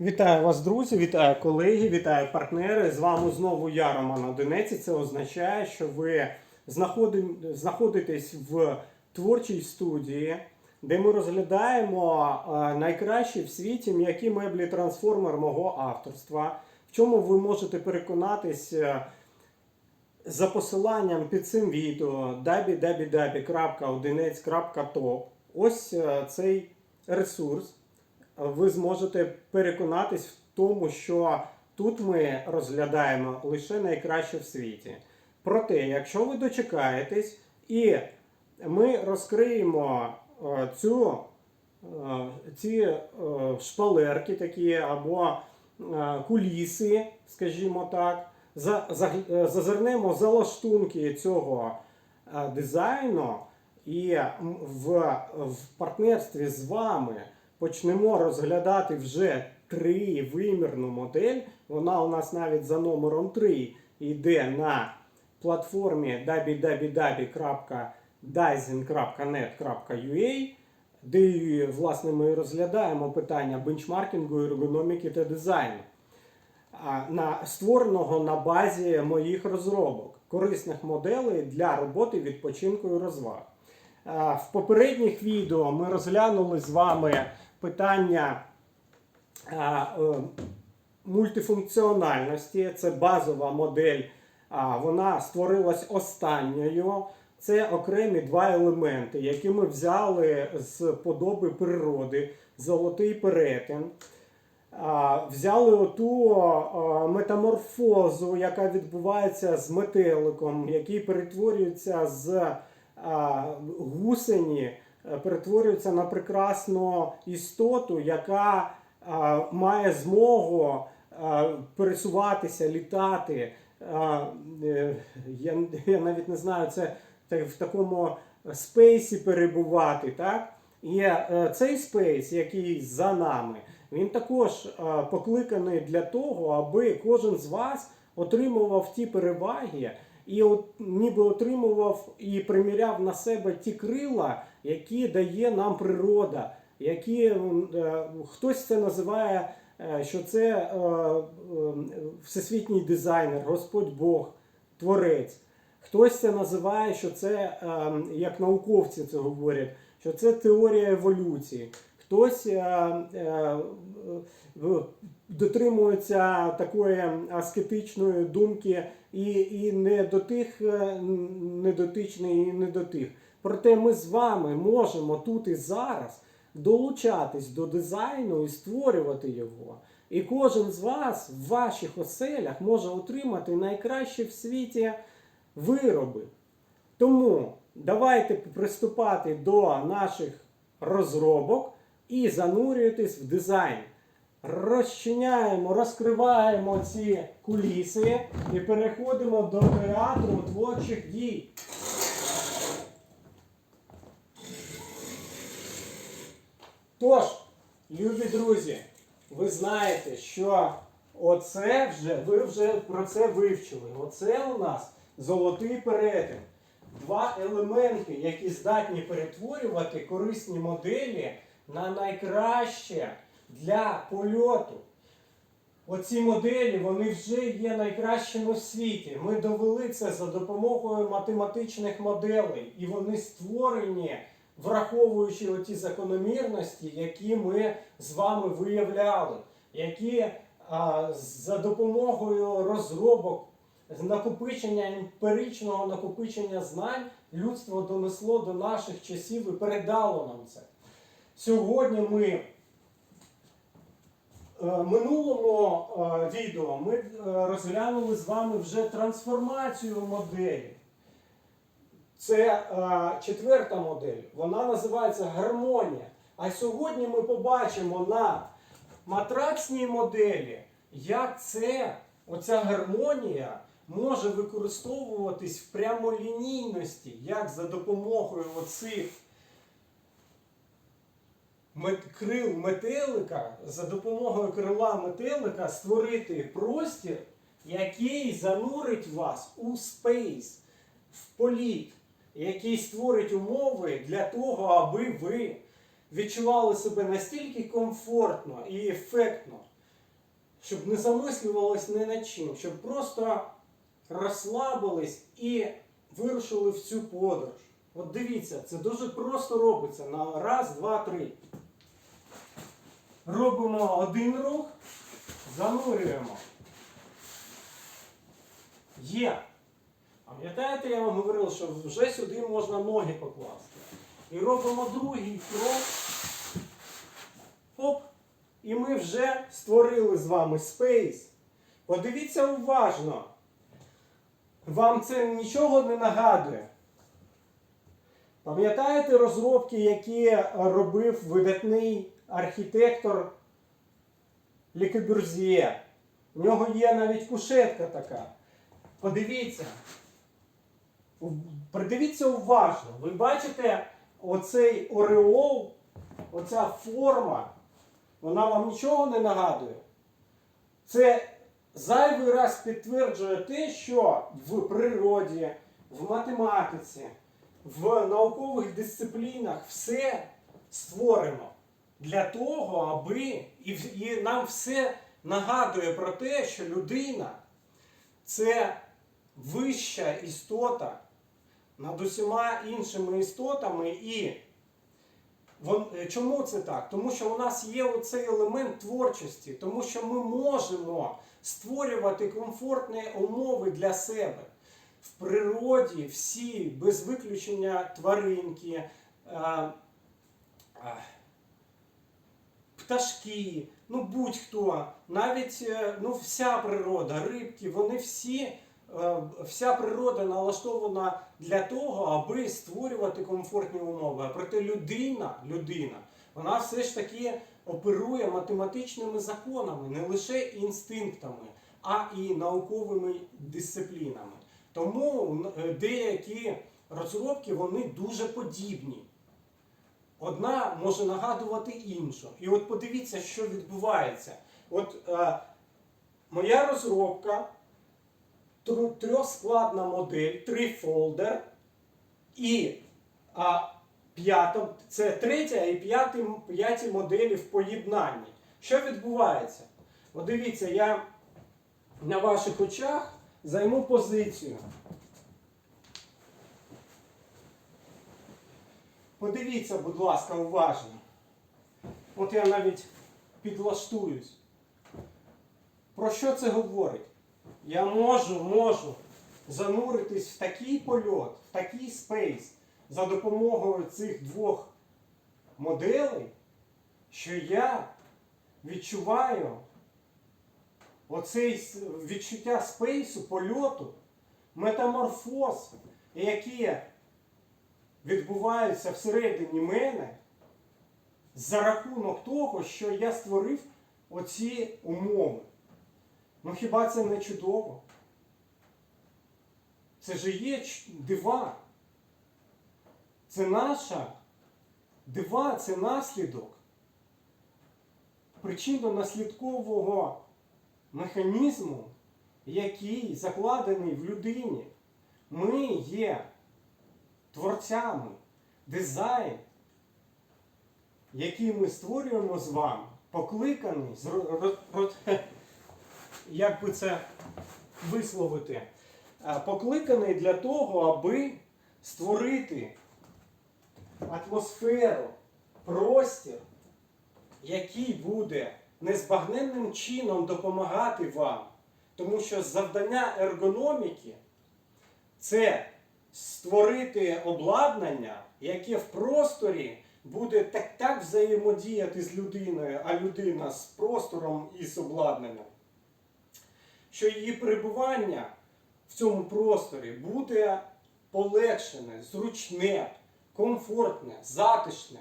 Вітаю вас, друзі, вітаю колеги, вітаю партнери. З вами знову я, Роман Одинець. Це означає, що ви знаходи- знаходитесь в творчій студії, де ми розглядаємо е, найкращі в світі м'які меблі трансформер мого авторства, в чому ви можете переконатись е, за посиланням під цим відео www.одинець.top. Ось е, цей ресурс ви зможете переконатись в тому, що тут ми розглядаємо лише найкраще в світі. Проте, якщо ви дочекаєтесь і ми розкриємо е, цю, е, ці е, шпалерки такі або куліси, скажімо так, за, за, зазирнемо за лаштунки цього дизайну і в, в партнерстві з вами почнемо розглядати вже тривимірну модель. Вона у нас навіть за номером 3 йде на платформі www.dizing.net.ua, де власне ми розглядаємо питання бенчмаркінгу, ергономіки та дизайну на створеного на базі моїх розробок, корисних моделей для роботи, відпочинку і розваг. А, В попередніх відео ми розглянули з вами питання е, мультифункціональності. Це базова модель. Вона створилась останньою. Це окремі два елементи, які ми взяли з подоби природи, золотий перетин. Взяли оту метаморфозу, яка відбувається з метеликом, який перетворюється з гусені, е, перетворюється на прекрасну істоту, яка має змогу пересуватися, літати. Е, Я, я навіть не знаю, це в такому спейсі перебувати. так? І е, цей спейс, який за нами, він також покликаний для того, аби кожен з вас отримував ті переваги і от, ніби отримував і приміряв на себе ті крила, які дає нам природа, які е, хтось це називає, е, що це е, е, всесвітній дизайнер, Господь Бог, Творець. Хтось це називає, що це, е, як науковці це говорять, що це теорія еволюції. Хтось е, е, дотримується такої аскетичної думки і, і не до тих, е, не дотичний, і не до тих. Проте ми з вами можемо тут і зараз долучатись до дизайну і створювати його. І кожен з вас в ваших оселях може отримати найкращі в світі вироби. Тому давайте приступати до наших розробок і занурюватись в дизайн. Розчиняємо, розкриваємо ці куліси і переходимо до театру творчих дій. Тож, любі друзі, ви знаєте, що оце вже, ви вже про це вивчили. Оце у нас золотий перетин. Два елементи, які здатні перетворювати корисні моделі на найкраще для польоту. Оці моделі вони вже є найкращими в світі. Ми довели це за допомогою математичних моделей, і вони створені, враховуючи оті закономірності, які ми з вами виявляли, які а, за допомогою розробок накопичення емпіричного накопичення знань людство донесло до наших часів і передало нам це. Сьогодні ми е, минулому е, відео ми е, розглянули з вами вже трансформацію моделі. Це четверта модель. Вона називається гармонія. А сьогодні ми побачимо на матрацній моделі, як це, оця гармонія може використовуватись в прямолінійності, як за допомогою оцих крил метелика, за допомогою крила метелика створити простір, який занурить вас у спейс, в політ, який створить умови для того, аби ви відчували себе настільки комфортно і ефектно, щоб не замислювались ні над чим, щоб просто розслабились і вирушили в цю подорож. От дивіться, це дуже просто робиться на раз, два, три. Робимо один рух, занурюємо. Є. Пам'ятаєте, я вам говорив, що вже сюди можна ноги покласти. І робимо другий крок. Оп. І ми вже створили з вами спейс. Подивіться уважно. Вам це нічого не нагадує. Пам'ятаєте розробки, які робив видатний архітектор Ле Корбюзьє? У нього є навіть кушетка така. Подивіться. Придивіться уважно. Ви бачите оцей ореол, оця форма, вона вам нічого не нагадує. Це зайвий раз підтверджує те, що в природі, в математиці, в наукових дисциплінах все створено для того, аби і, і нам все нагадує про те, що людина це вища істота над усіма іншими істотами. І вон- е, чому це так? Тому що у нас є оцей елемент творчості, тому що ми можемо створювати комфортні умови для себе. В природі всі, без виключення тваринки, а, а, пташки, ну будь-хто, навіть е, ну, вся природа, рибки, вони всі, е, вся природа налаштована для того, аби створювати комфортні умови. А проте людина, людина, вона все ж таки оперує математичними законами, не лише інстинктами, а і науковими дисциплінами. Тому е, деякі розробки вони дуже подібні. Одна може нагадувати іншу. І от подивіться, що відбувається. От е, моя розробка, трьохскладна модель, трифолдер, і а, п'ята, це третя і п'яті, п'яті моделі в поєднанні. Що відбувається? От дивіться, я на ваших очах займу позицію. Подивіться, будь ласка, уважно. От я навіть підлаштуюсь. Про що це говорить? Я можу, можу зануритись в такий польот, в такий спейс за допомогою цих двох моделей, що я відчуваю оцей відчуття спейсу, польоту, метаморфоз, які відбуваються всередині мене за рахунок того, що я створив оці умови. Ну хіба це не чудово? Це ж є дива. Це наша дива, це наслідок причинно-наслідкового механізму, який закладений в людині. Ми є творцями, дизайн, який ми створюємо з вами, покликаний, як би це висловити, Е, покликаний для того, аби створити атмосферу, простір, який буде незбагненним чином допомагати вам. Тому що завдання ергономіки це створити обладнання, яке в просторі буде так, так взаємодіяти з людиною, а людина з простором і з обладнанням, що її перебування в цьому просторі буде полегшене, зручне, комфортне, затишне.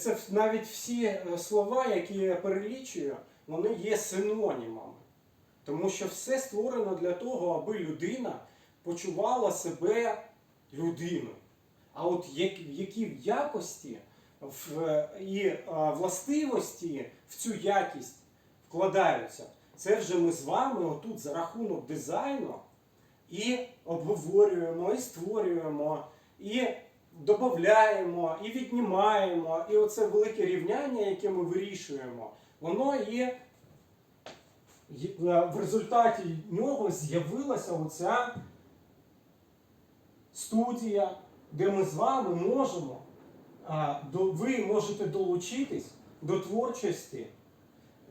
Це навіть всі е, слова, які я перелічую, вони є синонімами. Тому що все створено для того, аби людина почувала себе людиною. А от як- які в якості в, і властивості в цю якість вкладаються, це вже ми з вами отут за рахунок дизайну і обговорюємо, і створюємо, і додаємо, і віднімаємо. І оце велике рівняння, яке ми вирішуємо, воно і е, в результаті нього з'явилася оця студія, де ми з вами можемо, ви можете долучитись до творчості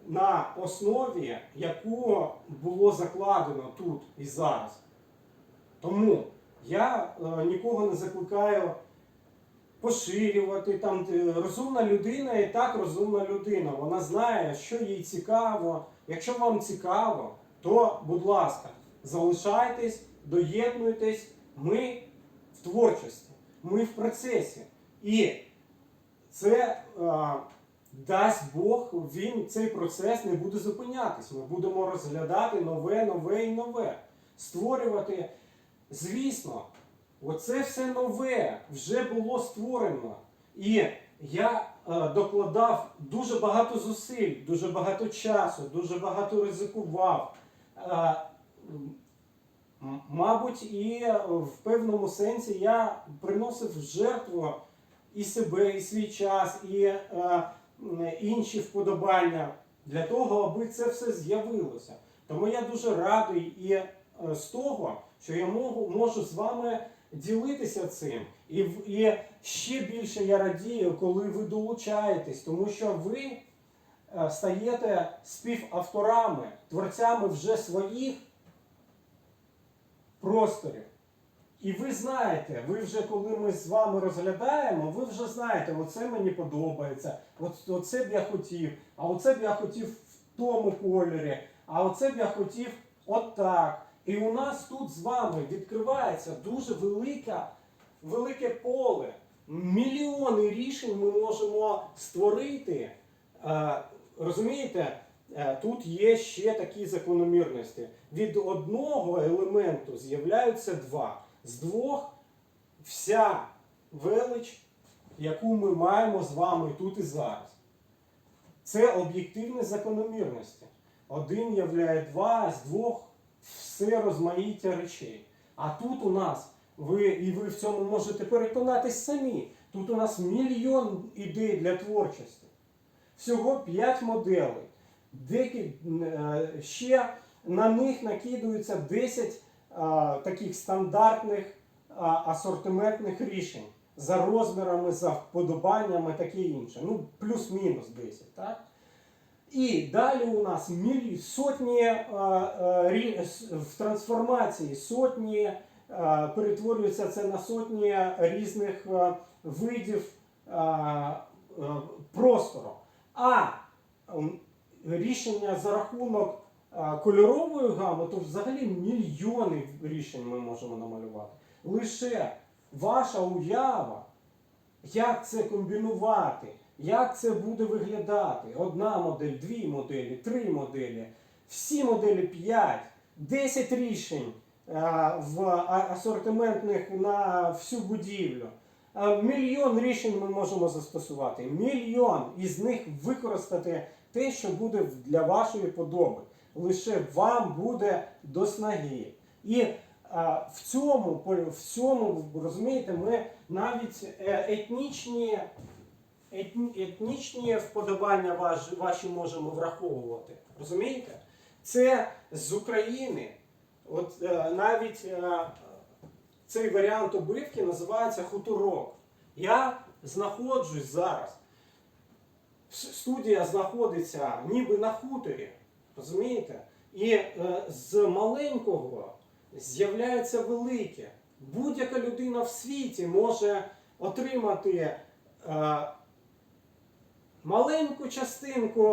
на основі, яку було закладено тут і зараз. Тому я е, нікого не закликаю поширювати. Там розумна людина і так розумна людина. Вона знає, що їй цікаво. Якщо вам цікаво, то, будь ласка, залишайтесь, доєднуйтесь. Ми творчості, ми в процесі. І це е, дасть Бог, він цей процес не буде зупинятись. Ми будемо розглядати нове, нове і нове. Створювати, звісно, оце все нове вже було створено. І я е, докладав дуже багато зусиль, дуже багато часу, дуже багато ризикував. Е, м- Мабуть, і в певному сенсі я приносив в жертву і себе, і свій час, і е, інші вподобання для того, аби це все з'явилося. Тому я дуже радий і е, з того, що я можу, можу з вами ділитися цим. І, і ще більше я радію, коли ви долучаєтесь, тому що ви е, стаєте співавторами, творцями вже своїх просторів. І ви знаєте, ви вже коли ми з вами розглядаємо, ви вже знаєте, оце мені подобається, оце б я хотів, а оце б я хотів в тому кольорі, а оце б я хотів отак. І у нас тут з вами відкривається дуже велика, велике поле. Мільйони рішень ми можемо створити. Е, розумієте, тут є ще такі закономірності. Від одного елементу з'являються два. З двох вся велич, яку ми маємо з вами тут і зараз. Це об'єктивні закономірності. Один являє два, а з двох все розмаїття речей. А тут у нас, ви, і ви в цьому можете переконатись самі, тут у нас мільйон ідей для творчості. Всього 5 моделей. Декі, е, ще на них накидується 10 е, таких стандартних асортиментних рішень за розмірами, за вподобаннями, таке інше. Ну, плюс-мінус 10. Так? І далі у нас сотні е, е, в трансформації, сотні е, перетворюється це на сотні різних видів простору. А рішення за рахунок кольорової гами, то взагалі мільйони рішень ми можемо намалювати. Лише ваша уява, як це комбінувати, як це буде виглядати. Одна модель, дві моделі, три моделі, всі моделі 5, 10 рішень в асортиментних на всю будівлю. Мільйон рішень ми можемо застосувати. Мільйон із них використати те, що буде для вашої подоби. Лише вам буде до снаги. І а, в цьому, в цьому, розумієте, ми навіть е, етнічні, етні, етнічні вподобання ваші, ваші можемо враховувати. Розумієте? Це з України. От е, навіть е, цей варіант обивки називається хуторок. Я знаходжусь зараз. Студія знаходиться ніби на хуторі. Розумієте? І е, з маленького з'являється велике. Будь-яка людина в світі може отримати е, маленьку частинку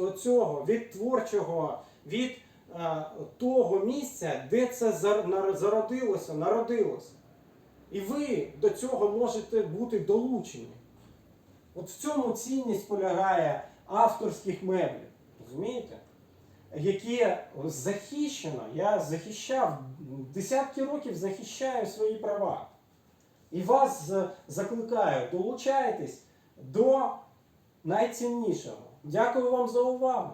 оцього від творчого, від е, того місця, де це зародилося, народилося. І ви до цього можете бути долучені. От в цьому цінність полягає авторських меблів. Розумієте? Які захищено, я захищав, десятки років захищаю свої права. І вас закликаю, долучайтесь до найціннішого. Дякую вам за увагу.